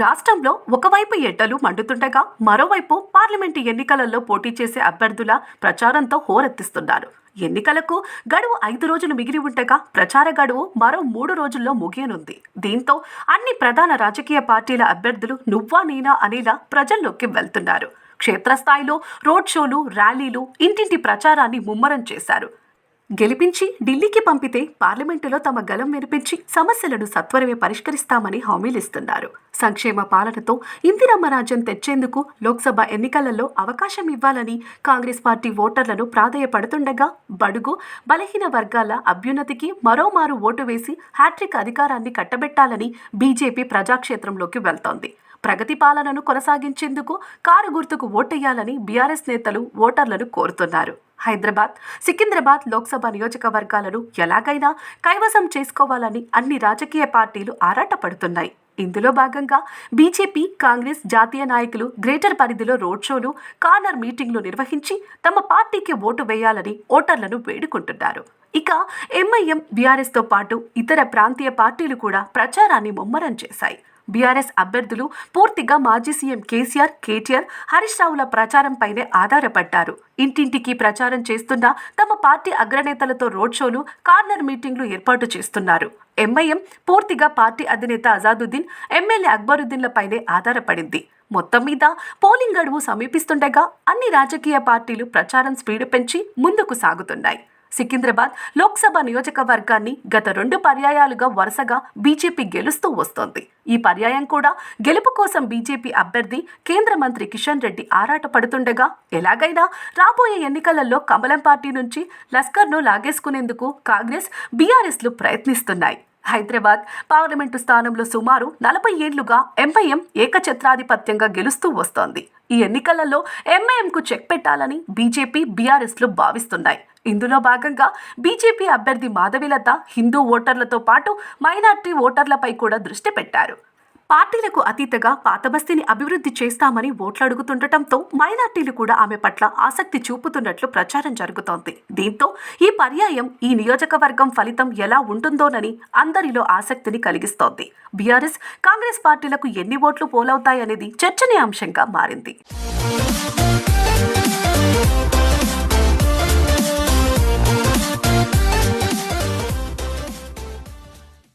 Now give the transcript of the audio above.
రాష్ట్రంలో ఒకవైపు ఎడ్డలు మండుతుండగా మరోవైపు పార్లమెంటు ఎన్నికలలో పోటీ చేసే అభ్యర్థుల ప్రచారంతో హోరెత్తిస్తున్నారు. ఎన్నికలకు గడువు ఐదు రోజులు మిగిలి ఉండగా ప్రచార గడువు మరో మూడు రోజుల్లో ముగియనుంది. దీంతో అన్ని ప్రధాన రాజకీయ పార్టీల అభ్యర్థులు నువ్వా నేనా అనేలా ప్రజల్లోకి వెళ్తున్నారు. క్షేత్రస్థాయిలో రోడ్ షోలు ర్యాలీలు ఇంటింటి ప్రచారాన్ని ముమ్మరం చేశారు. గెలిపించి ఢిల్లీకి పంపితే పార్లమెంటులో తమ గలం వినిపించి సమస్యలను సత్వరమే పరిష్కరిస్తామని హామీలిస్తున్నారు. సంక్షేమ పాలనతో ఇందిరమ్మ రాజ్యం తెచ్చేందుకు లోక్సభ ఎన్నికలలో అవకాశం ఇవ్వాలని కాంగ్రెస్ పార్టీ ఓటర్లను ప్రాధేయపడుతుండగా బడుగు బలహీన వర్గాల అభ్యున్నతికి మరోమారు ఓటు వేసి హ్యాట్రిక్ అధికారాన్ని కట్టబెట్టాలని బీజేపీ ప్రజాక్షేత్రంలోకి వెళ్తోంది. ప్రగతి పాలనను కొనసాగించేందుకు కారు గుర్తుకు ఓటెయ్యాలని బీఆర్ఎస్ నేతలు ఓటర్లను కోరుతున్నారు. హైదరాబాద్ సికింద్రాబాద్ లోక్సభ నియోజకవర్గాలను ఎలాగైనా కైవసం చేసుకోవాలని అన్ని రాజకీయ పార్టీలు ఆరాటపడుతున్నాయి. ఇందులో భాగంగా బీజేపీ కాంగ్రెస్ జాతీయ నాయకులు గ్రేటర్ పరిధిలో రోడ్ షోలు కార్నర్ మీటింగ్లు నిర్వహించి తమ పార్టీకి ఓటు వేయాలని ఓటర్లను వేడుకుంటున్నారు. ఇక ఎంఐఎం బీఆర్ఎస్తో పాటు ఇతర ప్రాంతీయ పార్టీలు కూడా ప్రచారాన్ని ముమ్మరం చేశాయి. బీఆర్ఎస్ అభ్యర్థులు పూర్తిగా మాజీ సీఎం కేసీఆర్ కేటీఆర్ హరీష్ రావుల ప్రచారంపైనే ఆధారపడ్డారు. ఇంటింటికి ప్రచారం చేస్తున్న తమ పార్టీ అగ్రనేతలతో రోడ్ షోలు కార్నర్ మీటింగ్లు ఏర్పాటు చేస్తున్నారు. ఎంఐఎం పూర్తిగా పార్టీ అధినేత అజాదుద్దీన్ ఎమ్మెల్యే అక్బరుద్దీన్లపైనే ఆధారపడింది. మొత్తం మీద పోలింగ్ గడువు సమీపిస్తుండగా అన్ని రాజకీయ పార్టీలు ప్రచారం స్పీడ్ పెంచి ముందుకు సాగుతున్నాయి. సికింద్రాబాద్ లోక్సభ నియోజకవర్గాన్ని గత రెండు పర్యాయాలుగా వరుసగా బీజేపీ గెలుస్తూ వస్తోంది. ఈ పర్యాయం కూడా గెలుపు కోసం బీజేపీ అభ్యర్థి కేంద్ర మంత్రి కిషన్ రెడ్డి ఆరాటపడుతుండగా ఎలాగైనా రాబోయే ఎన్నికలలో కమలం పార్టీ నుంచి లస్కర్ను లాగేసుకునేందుకు కాంగ్రెస్ బీఆర్ఎస్లు ప్రయత్నిస్తున్నాయి. హైదరాబాద్ పార్లమెంటు స్థానంలో సుమారు నలభై ఏళ్ళుగా ఎంఐఎం ఏకఛత్రాధిపత్యంగా గెలుస్తూ వస్తోంది. ఈ ఎన్నికలలో ఎంఐఎంకు చెక్ పెట్టాలని బీజేపీ బీఆర్ఎస్లు భావిస్తున్నాయి. ఇందులో భాగంగా బీజేపీ అభ్యర్థి మాధవిలత హిందూ ఓటర్లతో పాటు మైనార్టీ ఓటర్లపై కూడా దృష్టి పెట్టారు. పార్టీలకు అతీతగా పాతబస్తీని అభివృద్ధి చేస్తామని ఓట్లు అడుగుతుండటంతో మైనార్టీలు కూడా ఆమె పట్ల ఆసక్తి చూపుతున్నట్లు ప్రచారం జరుగుతోంది. దీంతో ఈ పర్యాయం ఈ నియోజకవర్గం ఫలితం ఎలా ఉంటుందోనని అందరిలో ఆసక్తిని కలిగిస్తోంది. బీఆర్ఎస్ కాంగ్రెస్ పార్టీలకు ఎన్ని ఓట్లు పోలవుతాయనేది చర్చనీయాంశంగా మారింది.